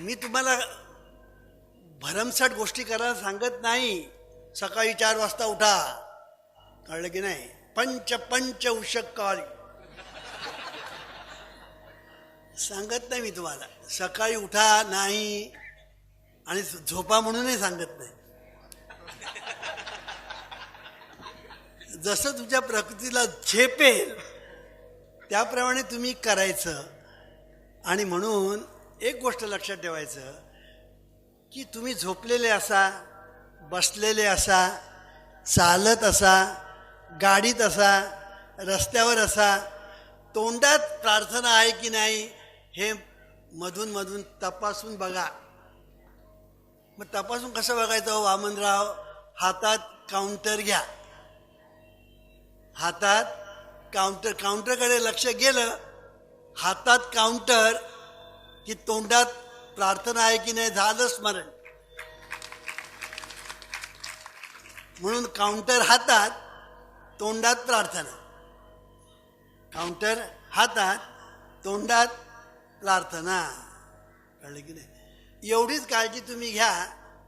मी तुम्हाला भरमसाठ गोष्टी करायला सांगत नाही. सकाळी चार वाजता उठा. कळलं की नाही? पंच पंच उषक काळी सांगत नाही मी तुम्हाला. सकाळी उठा नाही. आणि झोपा म्हणूनही सांगत नाही. जसं तुझ्या प्रकृतीला झेपेल त्याप्रमाणे तुम्ही करायचं. आणि म्हणून एक गोष्ट लक्षात ठेवायचं की तुम्ही झोपलेले असा बसलेले असा चालत असा गाडीत असा रस्त्यावर असा तोंडात प्रार्थना आहे की नाही हे मधून मधून तपासून बघा. मग तपासून कसं बघायचं? हो वामनराव हातात काउंटर घ्या. हातात काउंटर काउंटरकडे लक्ष गेलं हातात काउंटर की तोंडात प्रार्थना आहे की नाही झालं स्मरण. म्हणून काउंटर हातात तोंडात प्रार्थना. काउंटर हातात तोंडात प्रार्थना. कळलं की नाही? एवढीच काळजी तुम्ही घ्या